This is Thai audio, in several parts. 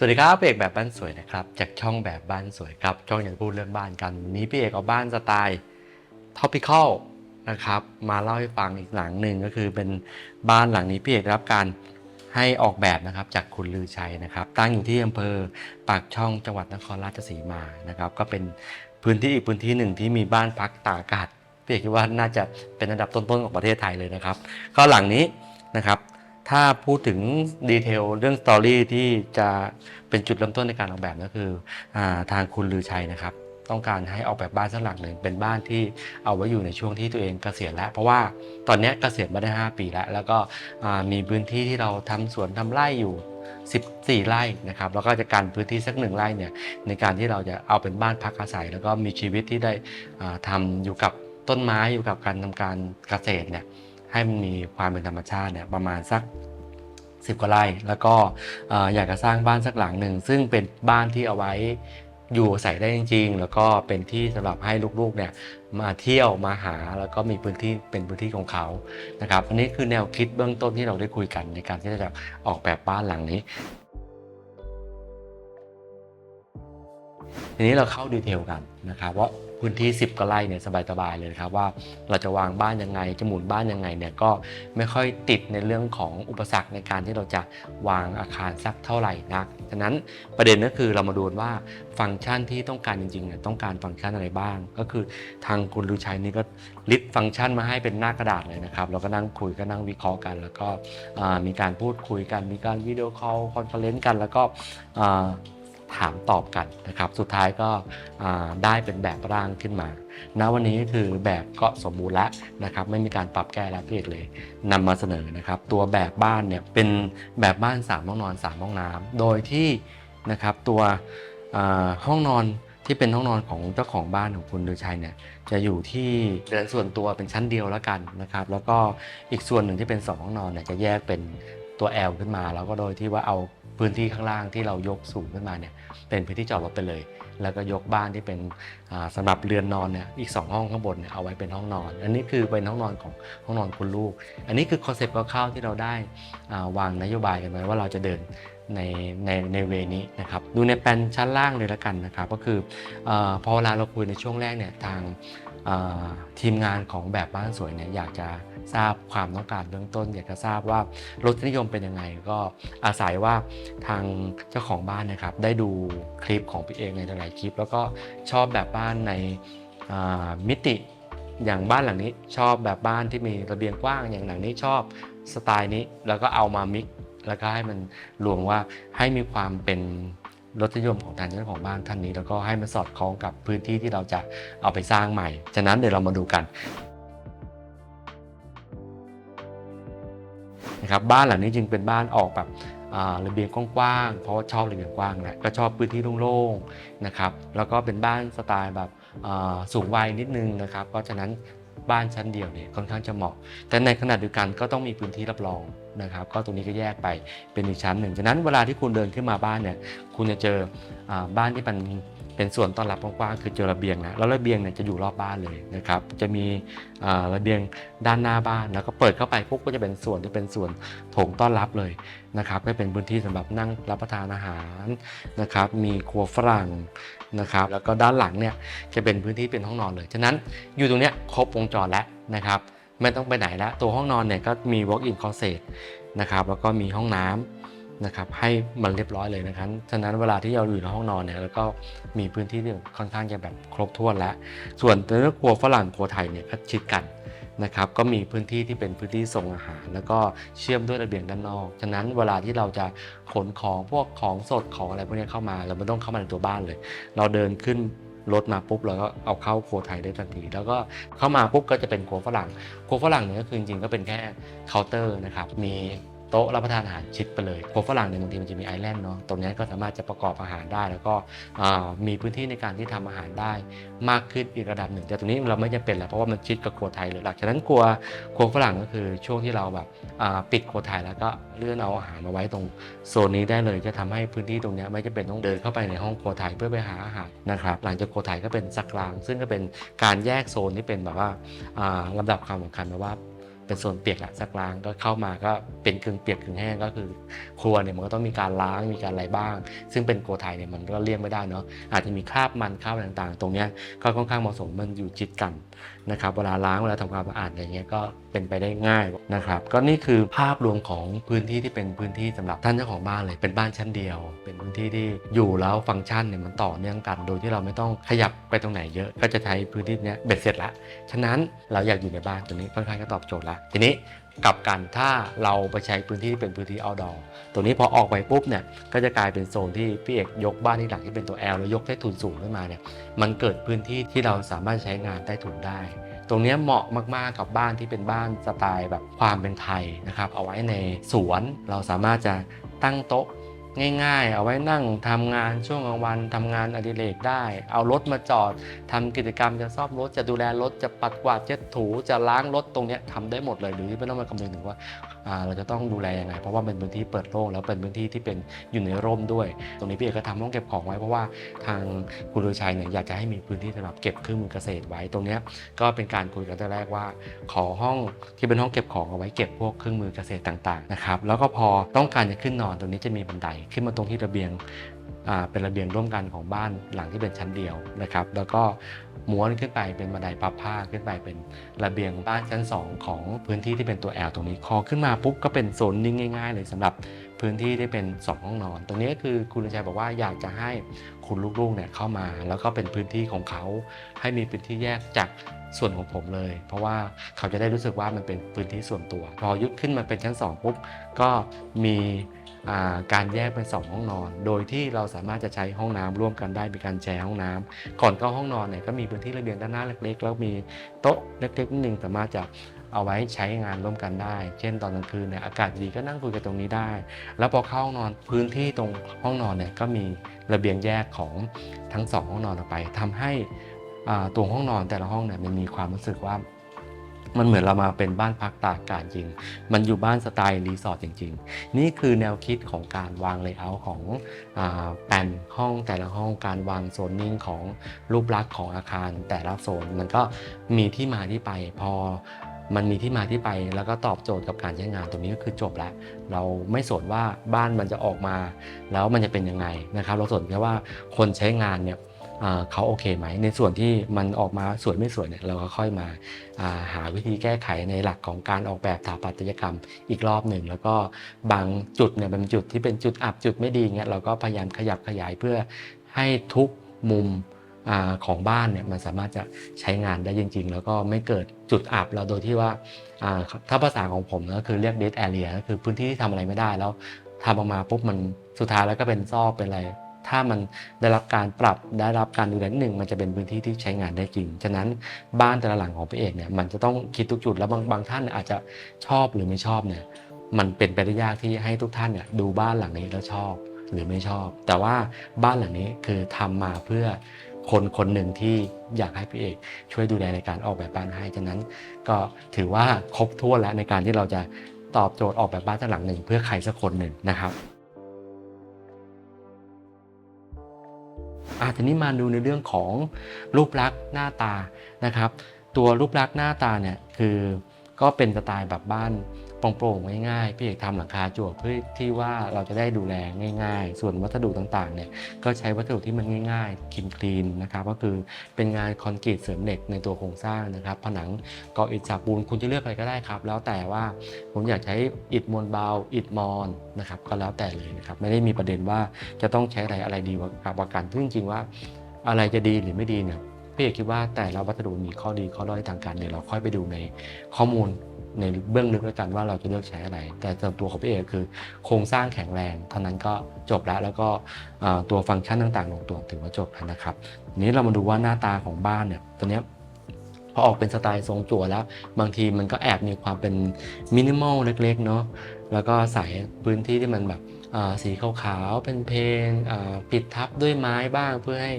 สวัสดีครับพี่เอกแบบบ้านสวยนะครับจากช่องแบบบ้านสวยครับ ช่องอยากพูดเรื่องบ้านกันวันนี้พี่เอกเอาบ้านสไตล์ท็อปิคอลนะครับมาเล่าให้ฟังอีกหลังหนึ่งก็คือเป็นบ้านหลังนี้พี่เอกได้รับการให้ออกแบบนะครับจากคุณลือชัยนะครับ ตั้งอยู่ที่อำเภอปากช่องจังหวัดนครราชสีมานะครับก็เป็นพื้นที่อีกพื้นที่หนึ่งที่มีบ้านพักตากอากาศพี่เอกคิดว่าน่าจะเป็นอันดับต้นๆของประเทศไทยเลยนะครับก็หลังนี้นะครับ ถ้าพูดถึงดีเทลเรื่องสตอรี่ที่จะเป็นจุดเริ่มต้นในการออกแบบก็คืออทางคุณลือชัยนะครับ ต้องการให้ออกแบบบ้านสักหลังหนึ่งเป็นบ้านที่เอาไว้อยู่ในช่วงที่ตัวเองเกษียณแล้ว เพราะว่าตอนนี้ยเกษียณมาได้ 5 ปีแล้ว แล้วก็มีพื้นที่ที่เราทำสวนทำไร่อยู่ 14 ไร่นะครับแล้วก็จะการพื้นที่สักหนึ่งไร่เนี่ยในการที่เราจะเอาเป็นบ้านพักอาศัย แล้วก็มีชีวิตที่ได้อ่าทำอยู่กับต้นไม้อยู่กับการทำการเกษตรเนี่ย ให้มันมีความเป็นธรรมชาติเนี่ยประมาณสัก10กว่าไร่แล้วก็เอ่อยากจะสร้างบ้านสักหลังหนึ่งซึ่งเป็นบ้านที่เอาไว้อยู่อาศัยได้จริง ๆ แล้วก็เป็นที่สำหรับให้ลูกๆเนี่ยมาเที่ยวมาหาแล้วก็มีพื้นที่เป็นพื้นที่ของเขานะครับอันนี้คือแนวคิดเบื้องต้นที่เราได้คุยกันในการที่จะออกแบบบ้านหลังนี้ทีนี้เราเข้าดีเทลกันนะครับว่า พื้นที่ 10กว่าไร่เนี่ยสบายๆเลยครับว่าเราจะวางบ้านยังไงจะหมุนบ้านยังไงเนี่ยก็ไม่ค่อยติดในเรื่องของอุปสรรคในการที่เราจะวางอาคารสักเท่าไหร่นักฉะนั้นประเด็นก็คือเรามาดูว่าฟังก์ชันที่ต้องการจริงๆเนี่ยต้องการฟังก์ชันอะไรบ้าง ก็คือทางคุณลุชัยนี่ก็ลิสต์ฟังก์ชันมาให้เป็นหน้ากระดาษเลยนะครับเราก็นั่งคุยก็นั่งวิเคราะห์กัน แล้วก็มีการพูดคุยกันมีการวิดีโอคอลคอนเฟอเรนซ์กัน แล้วก็ ถามตอบกันนะครับ สุดท้ายก็ได้เป็นแบบร่างขึ้นมาณวันนี้ก็คือแบบก็สมบูรณ์แล้วนะครับ ไม่มีการปรับแก้แล้วพี่เอกเลยนำมาเสนอนะครับ ตัวแบบบ้านเนี่ยเป็นแบบบ้าน 3 ห้องนอน 3 ห้องน้ำโดยที่นะครับตัวห้องนอนที่เป็นห้องนอนของเจ้าของบ้านของคุณเดือชัยเนี่ยจะอยู่ที่เรือนส่วนตัวเป็นชั้นเดียวแล้วกันนะครับ แล้วก็อีกส่วนหนึ่งที่เป็น 2 ห้องนอนเนี่ยจะแยกเป็นตัว L ขึ้นมา แล้วก็โดยที่ว่าเอา พื้นที่ข้างล่างที่เรายกสูงขึ้นมาเนี่ยเป็นพื้นที่จอดรถไปเลย แล้วก็ยกบ้านที่เป็นอ่าสำหรับเรือนนอนเนี่ยอีก 2 ห้องข้างบนเนี่ยเอาไว้เป็นห้องนอน อันนี้คือเป็นห้องนอนของห้องนอนคุณลูก อันนี้คือคอนเซปต์คร่าวๆที่เราได้าวางนโยบายกันไว้ว่าเราจะเดินในในในเวนี้นะครับดูในแปลนชั้นล่างเลยละกันนะครับก็คืออพอเวลาเราคุยในช่วงแรกเนี่ยทาง ทีมงานของแบบบ้านสวยเนี่ยอยากจะทราบความต้องการเบื้องต้น อยากจะทราบว่ารสนิยมเป็นยังไง ก็อาศัยว่าทางเจ้าของบ้านนะครับ ได้ดูคลิปของพี่เองในหลายคลิป แล้วก็ชอบแบบบ้านในมิติอย่างบ้านหลังนี้ชอบแบบบ้านที่มีระเบียงกว้างอย่างหลังนี้ชอบสไตล์นี้ แล้วก็เอามามิกแล้วก็ให้มันรวมว่าให้มีความเป็น รสนิยมของทางเจ้าของบ้านท่านนี้ แล้วก็ให้มันสอดคล้องกับพื้นที่ที่เราจะเอาไปสร้างใหม่ ฉะนั้นเดี๋ยวเรามาดูกันนะครับบ้านหลังนี้จึงเป็นบ้านออกแบบระเบียงกว้างๆเพราะชอบระเบียงกว้างนะก็ชอบพื้นที่โล่งๆนะครับแล้วก็เป็นบ้านสไตล์แบบสูงวัยนิดนึงนะครับ เพราะฉะนั้น บ้านชั้นเดียวเนี่ยค่อนข้างจะเหมาะ แต่ในขณะเดียวกันก็ต้องมีพื้นที่รับรองนะครับ ก็ตรงนี้ก็แยกไปเป็นอีกชั้นหนึ่งฉะนั้นเวลาที่คุณเดินขึ้นมาบ้านเนี่ยคุณจะเจออบ้านที่มัน เป็นส่วนต้อนรับกว้างๆคือเจอระเบียงนะแล้วระเบียงเนี่ยจะอยู่รอบบ้านเลยนะครับจะมีระเบียงด้านหน้าบ้านแล้วก็เปิดเข้าไปปุ๊บก็จะเป็นส่วนที่เป็นส่วนโถงต้อนรับเลยนะครับก็เป็นพื้นที่สำหรับนั่งรับประทานอาหารนะครับมีครัวฝรั่งนะครับแล้วก็ด้านหลังเนี่ยจะเป็นพื้นที่เป็นห้องนอนเลยฉะนั้นอยู่ตรงเนี้ยครบวงจรแล้วนะครับไม่ต้องไปไหนแล้วตัวห้องนอนเนี่ยก็มี walk in closet นะครับแล้วก็มีห้องน้ำ นะครับให้มันเรียบร้อยเลยนะครับฉะนั้นเวลาที่เราอยู่ในห้องนอนเนี่ยแล้วก็มีพื้นที่ที่ค่อนข้างจะแบบครบถ้วนแล้ว ส่วนเรื่องครัวฝรั่งครัวไทยเนี่ยก็ชิดกันนะครับก็มีพื้นที่ที่เป็นพื้นที่ส่งอาหาร แล้วก็เชื่อมด้วยระเบียงด้านนอก ฉะนั้นเวลาที่เราจะขนของพวกของสดของอะไรพวกนี้เข้ามา เราไม่ต้องเข้ามาในตัวบ้านเลย เราเดินขึ้นรถมาปุ๊บเราก็เอาเข้าครัวไทยได้ทันที แล้วก็เข้ามาปุ๊บก็จะเป็นครัวฝรั่งครัวฝรั่งเนี่ยก็คือจริงๆก็เป็นแค่เคาน์เตอร์นะครับมี โต๊ะรับประทานอาหารชิดไปเลยครัวฝรั่งเนี่ยบางทีมันจะมีไอแลนด์เนาะตรงนี้ก็สามารถจะประกอบอาหารได้ แล้วก็มีพื้นที่ในการที่ทำอาหารได้ มากขึ้นอีกระดับหนึ่ง แต่ตรงนี้เราไม่จำเป็นแล้วเพราะว่ามันชิดกับครัวไทยเลยหลักฉะนั้นครัวครัวฝรั่งก็คือช่วงที่เราแบบปิดครัวไทยแล้วก็เลื่อนเอาอาหารมาไว้ตรงโซนนี้ได้เลยจะทำให้พื้นที่ตรงนี้ไม่จำเป็นต้องเดินเข้าไปในห้องครัวไทยเพื่อไปหาอาหารนะครับหลังจากครัวไทยก็เป็นสักกลาง ซึ่งก็เป็นการแยกโซนที่เป็นแบบว่าอ่าลำดับความสำคัญนะว่า เป็นโซนเปียกแหละซักล้างก็เข้ามาก็เป็นกึ่งเปียกกึ่งแห้งก็คือ ครัวเนี่ยมันก็ต้องมีการล้างมีการอะไรบ้าง ซึ่งเป็นโกไทยเนี่ยมันก็เลี่ยงไม่ได้เนาะอาจจะมีคราบมันคราบอะไรต่างๆ ตรงเนี้ยก็ค่อนข้างเหมาะสมมันอยู่จิตกันนะครับเวลาล้างเวลาทำความสะอาดอะไรเงี้ยก็เป็นไปได้ง่ายนะครับก็นี่คือภาพรวมของพื้นที่ที่เป็นพื้นที่สำหรับท่านเจ้าของบ้านเลยเป็นบ้านชั้นเดียว เป็นพื้นที่ที่อยู่แล้วฟังก์ชันเนี่ยมันต่อเนื่องกัน โดยที่เราไม่ต้องขยับไปตรงไหนเยอะ ก็จะใช้พื้นที่เนี้ยเบ็ดเสร็จละฉะนั้นเราอยากอยู่ในบ้านตัวนี้ค่อนข้างจะตอบโจทย์ละทีนี้กลับกันถ้าเราไปใช้พื้นที่ที่เป็นพื้นที่ outdoor ตัวนี้พอออกไปปุ๊บเนี่ยก็จะกลายเป็นโซนที่พี่เอกยกบ้านที่หลังที่เป็นตัว L แล้วยกใต้ถุนสูงขึ้นมาเนี่ยมันเกิดพื้นที่ที่เราสามารถใช้งานใต้ถุนได้ ตรงนี้เหมาะมากๆกับบ้านที่เป็นบ้านสไตล์แบบความเป็นไทยนะครับเอาไว้ในสวนเราสามารถจะตั้งโต๊ะ ง่ายๆ เอาไว้นั่งทำงานช่วงกลางวันทำงานอดิเรกได้ เอารถมาจอดทำกิจกรรมจะซ่อมรถจะดูแลรถจะปัดกวาดเช็ดถูจะล้างรถตรงนี้ยทำได้หมดเลยหรือไม่ต้องมาคำนึงถึงว่าเราจะต้องดูแลยังไง เพราะว่าเป็นพื้นที่เปิดโล่งแล้วเป็นพื้นที่ที่เป็นอยู่ในร่มด้วย ตรงนี้พี่เอกก็ทำห้องเก็บของไว้เพราะว่าทางคุณฤชัยเนี่ยอยากจะให้มีพื้นที่สำหรับเก็บเครื่องมือเกษตรไว้ตรงนี้ก็เป็นการคุยกันแต่แรกว่า ขอห้องที่เป็นห้องเก็บของเอาไว้เก็บพวกเครื่องมือเกษตรต่างๆนะครับแล้วก็พอต้องการจะขึ้นนอนตรงนี้จะมีบันไดขึ้นมาตรงที่ระเบียง เป็นระเบียงร่วมกันของบ้านหลังที่เป็นชั้นเดียวนะครับ แล้วก็ม้วนขึ้นไปเป็นบันไดพับผ้าขึ้นไปเป็นระเบียงบ้านชั้น 2 ของพื้นที่ที่เป็นตัว L ตรงนี้คอขึ้นมาปุ๊บก็เป็นโซนนิ่งง่าย ๆ เลยสำหรับพื้นที่ที่เป็น 2 ห้องนอน ตรงนี้ก็คือคุณชัยบอกว่าอยากจะให้คุณลูกๆเนี่ยเข้ามา แล้วก็เป็นพื้นที่ของเขาให้มีพื้นที่แยกจากส่วนของผมเลย เพราะว่าเขาจะได้รู้สึกว่ามันเป็นพื้นที่ส่วนตัว พอยุดขึ้นมาเป็นชั้น 2 ปุ๊บก็มี การแยกเป็น 2 ห้องนอน โดยที่เราสามารถจะใช้ห้องน้ำร่วมกันได้มีการแชร์ห้องน้ำก่อนเข้าห้องนอนเนี่ยก็มีพื้นที่ระเบียงด้านหน้าเล็กๆ แล้วมีโต๊ะเล็กๆนิดนึงสามารถจะเอาไว้ใช้งานร่วมกันได้ เช่นตอนกลางคืนเนี่ยอากาศดีก็นั่งคุยกันตรงนี้ได้ แล้วพอเข้าห้องนอนพื้นที่ตรงห้องนอนเนี่ยก็มีระเบียงแยกของทั้งสองห้องนอนออกไปทำให้ตัวห้องนอนแต่ละห้องเนี่ยมันมีความรู้สึกว่า มันเหมือนเรามาเป็นบ้านพักตากอากาศจริง มันอยู่บ้านสไตล์รีสอร์ทจริง ๆ นี่คือแนวคิดของการวางเลเยอร์ของอแปลนห้องแต่ละห้องการวางโซนนิ่งของรูปลักษณ์ของอาคารแต่ละโซน มันก็มีที่มาที่ไปพอมันมีที่มาที่ไปแล้วก็ตอบโจทย์กับการใช้งานตรงนี้ก็คือจบแล้ว เราไม่สนว่าบ้านมันจะออกมา แล้วมันจะเป็นยังไงนะครับ เราสนแค่ว่าคนใช้งานเนี่ย เขาโอเคไหม ในส่วนที่มันออกมาสวยไม่สวยเนี่ยเราก็ค่อยมาหาวิธีแก้ไขในหลักของการออกแบบสถาปัตยกรรมอีกรอบหนึ่ง แล้วก็บางจุดเนี่ยเป็นจุดที่เป็นจุดอับจุดไม่ดีเงี้ยเราก็พยายามขยับขยายเพื่อให้ทุกมุมของบ้านเนี่ยมันสามารถจะใช้งานได้จริง ๆ แล้วก็ไม่เกิดจุดอับเราโดยที่ว่าอ่าถ้าภาษาของผมก็คือเรียก dead area ก็คือพื้นที่ที่ทำอะไรไม่ได้แล้วทำออกมาปุ๊บมันสุดท้ายแล้วก็เป็นซอกเป็นอะไร ถ้ามันได้รับการปรับได้รับการดูแลนิดหนึ่งมันจะเป็นพื้นที่ที่ใช้งานได้จริง ฉะนั้นบ้านแต่ละหลังของพี่เอกเนี่ยมันจะต้องคิดทุกจุดแล้วบางบางท่านอาจจะชอบหรือไม่ชอบเนี่ยมันเป็นไปได้ยากที่ให้ทุกท่านเนี่ยดูบ้านหลังนี้แล้วชอบหรือไม่ชอบ แต่ว่าบ้านหลังนี้คือทำมาเพื่อคนคนหนึ่งที่อยากให้พี่เอกช่วยดูแลในการออกแบบบ้านให้ฉะนั้น ก็ถือว่าครบถ้วนแล้วในการที่เราจะตอบโจทย์ออกแบบบ้านสักหลังหนึ่งเพื่อใครสักคนหนึ่งนะครับ อาทีนี้มาดูในเรื่องของรูปลักษณ์หน้าตานะครับ ตัวรูปลักษณ์หน้าตาเนี่ยคือก็เป็นสไตล์แบบบ้าน โปร่งๆง่ายๆพี่เอกทำหลังคาจั่วเพื่อที่ว่าเราจะได้ดูแลง่าย ๆ ส่วนวัสดุต่างๆเนี่ยก็ใช้วัสดุที่มันง่ายๆคลีนๆนะครับก็คือเป็นงานคอนกรีตเสริมเหล็กในตัวโครงสร้างนะครับ ผนังก่ออิฐฉาบปูนคุณจะเลือกอะไรก็ได้ครับ แล้วแต่ว่าผมอยากใช้อิฐมวลเบาอิฐมอนนะครับก็แล้วแต่เลยนะครับไม่ได้มีประเด็นว่าจะต้องใช้อะไรอะไรดีกว่ากันซึ่งจริงๆว่าอะไรจะดีหรือไม่ดีเนี่ยพี่เอกคิดว่าแต่ละวัสดุมีข้อดีข้อด้อยทางการเดี๋ยวเราค่อยไปดูในข้อมูล ในเบื้องลึกแล้วกันว่าเราจะเลือกใช้อะไร แต่ส่วนตัวของพี่เอกคือ โครงสร้างแข็งแรง เท่านั้นก็จบแล้วแล้วก็ตัวฟังก์ชันต่างๆลงตัวถือว่าจบแล้วนะครับทีนี้เรามาดูว่าหน้าตาของบ้านเนี่ยตัวเนี้ยพอออกเป็นสไตล์ทรงจั่วแล้ว บางทีมันก็แอบมีความเป็นมินิมอลเล็กๆเนาะแล้วก็ใส่พื้นที่ที่มันแบบสีขาวๆ เป็นเพลงปิดทับด้วยไม้บ้างเพื่อให้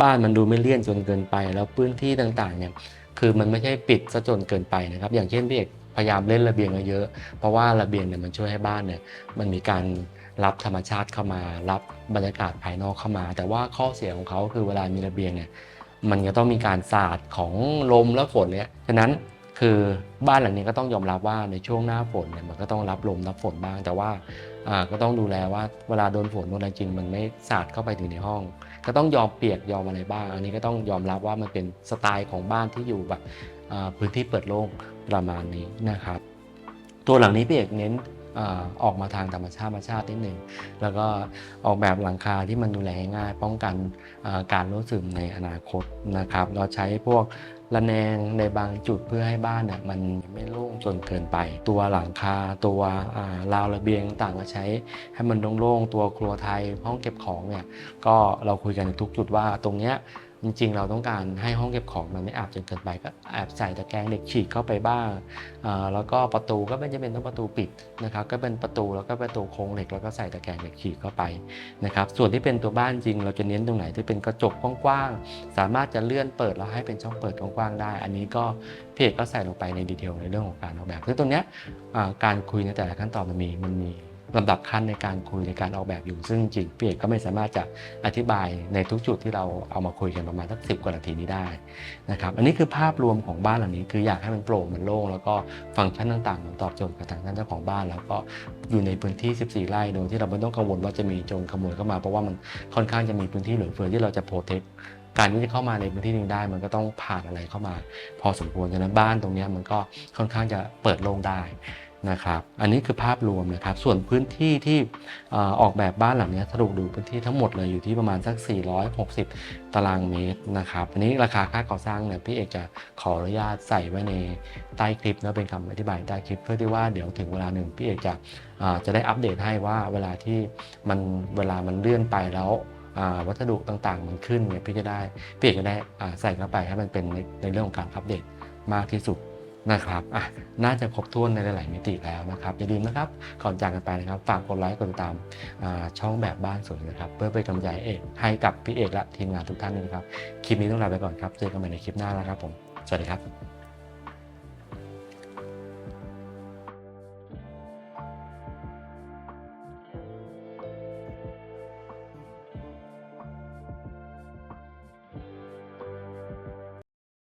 บ้านมันดูไม่เลี่ยนจนเกินไป แล้วพื้นที่ต่างๆเนี่ยคือมันไม่ใช่ปิดซะจนเกินไปนะครับ อย่างเช่นพี่เอก พยายามเล่นระเบียงเยอะๆเพราะว่าระเบียงเนี่ยมันช่วยให้บ้านเนี่ยมันมีการรับธรรมชาติเข้ามา รับบรรยากาศภายนอกเข้ามา แต่ว่าข้อเสียของเขาคือเวลามีระเบียงเนี่ยมันจะต้องมีการสาดของลมและฝนเนี่ยฉะนั้นคือบ้านหลังนี้ก็ต้องยอมรับว่าในช่วงหน้าฝนเนี่ยมันก็ต้องรับลมรับฝนบ้าง แต่ว่าก็ต้องดูแลว่าเวลาโดนฝนโดนอะไรจริงมันไม่สาดเข้าไปถึงในห้อง ก็ต้องยอมเปียกยอมอะไรบ้าง อันนี้ก็ต้องยอมรับว่ามันเป็นสไตล์ของบ้านที่อยู่แบบ พื้นที่เปิดโล่งประมาณนี้นะครับ ตัวหลังนี้พี่เอกเน้นออกมาทางธรรมชาติธรรมชาตินิดหนึ่งแล้วก็ออกแบบหลังคาที่มันดูแลง่าย ป้องกันการรั่วซึมในอนาคตนะครับ เราใช้พวกระแนงในบางจุดเพื่อให้บ้านเนี่ยมันไม่โล่งจนเกินไป ตัวหลังคาตัวอ่าราวระเบียงต่างก็ใช้ให้มันโล่งๆตัวครัวไทยห้องเก็บของเนี่ยก็เราคุยกันทุกจุดว่าตรงเนี้ย จริง ๆ เราต้องการให้ห้องเก็บของมันไม่อับจนเกินไปก็แอบใส่ตะแกรงเหล็กฉีกเข้าไปบ้างแล้วก็ประตูก็ไม่จำเป็นต้องประตูปิดนะครับก็เป็นประตูแล้วก็ประตูโครงเหล็กแล้วก็ใส่ตะแกรงเหล็กฉีกเข้าไปนะครับส่วนที่เป็นตัวบ้านจริง เราจะเน้นตรงไหนที่เป็นกระจกกว้างๆสามารถจะเลื่อนเปิดแล้วให้เป็นช่องเปิดกว้างๆได้ อันนี้ก็เอกก็ใส่ลงไปในดีเทลในเรื่องของการออกแบบซึ่งตรงเนี้ยการคุยในแต่ละขั้นตอนมันมีมันมี ลำดับขั้นในการคุยในการออกแบบอยู่ ซึ่งจริงพี่เอกก็ไม่สามารถจะอธิบายในทุกจุดที่เราเอามาคุยกันประมาณสักสิบกว่านาทีนี้ได้นะครับอันนี้คือภาพรวมของบ้านหลังนี้ คืออยากให้มันโปร่งมันโล่งแล้วก็ฟังก์ชันต่างๆมันตอบโจทย์กับทางท่านเจ้าของบ้าน แล้วก็อยู่ในพื้นที่ 14 ไร่โดยที่เราไม่ต้องกังวลว่าจะมีโจรขโมยเข้ามาเพราะว่ามันค่อนข้างจะมีพื้นที่เหลือเฟือที่เราจะโปรเทคการที่จะเข้ามาในพื้นที่นี้ได้ มันก็ต้องผ่านอะไรเข้ามา พอสมควรฉะนั้นบ้านตรงนี้มันก็ค่อนข้างจะเปิดโล่งได้ นะครับ อันนี้คือภาพรวมนะครับ ส่วนพื้นที่ที่ออกแบบบ้านหลังนี้สรุปดูพื้นที่ทั้งหมดเลยอยู่ที่ประมาณสัก 460 ตารางเมตรนะครับอันนี้ราคาค่าก่อสร้างเนี่ยพี่เอกจะขออนุญาตใส่ไว้ในใต้คลิปนะเป็นคำอธิบายใต้คลิป เพื่อที่ว่าเดี๋ยวถึงเวลาหนึ่งพี่เอกจะจะได้อัปเดตให้ว่าเวลาที่มันเวลามันเลื่อนไปแล้ววัสดุต่างๆ มันขึ้นเนี่ยพี่จะได้พี่เอกจะได้ใส่เข้าไปให้มันเป็นในในเรื่องของการอัปเดตมากที่สุด นะครับอะน่าจะครบถ้วนในหลาย ๆ มิติแล้วนะครับอย่าลืมนะครับก่อนจากกันไปนะครับ ฝากกดไลค์กดติดตามช่องแบบบ้านสวยนะครับ เพื่อเป็นกำลังใจเอกให้กับพี่เอกและทีมงานทุกท่านนะครับคลิปนี้ต้องลาไปก่อนครับเจอกันใหม่ในคลิปหน้าแล้วครับผมสวัสดีครับ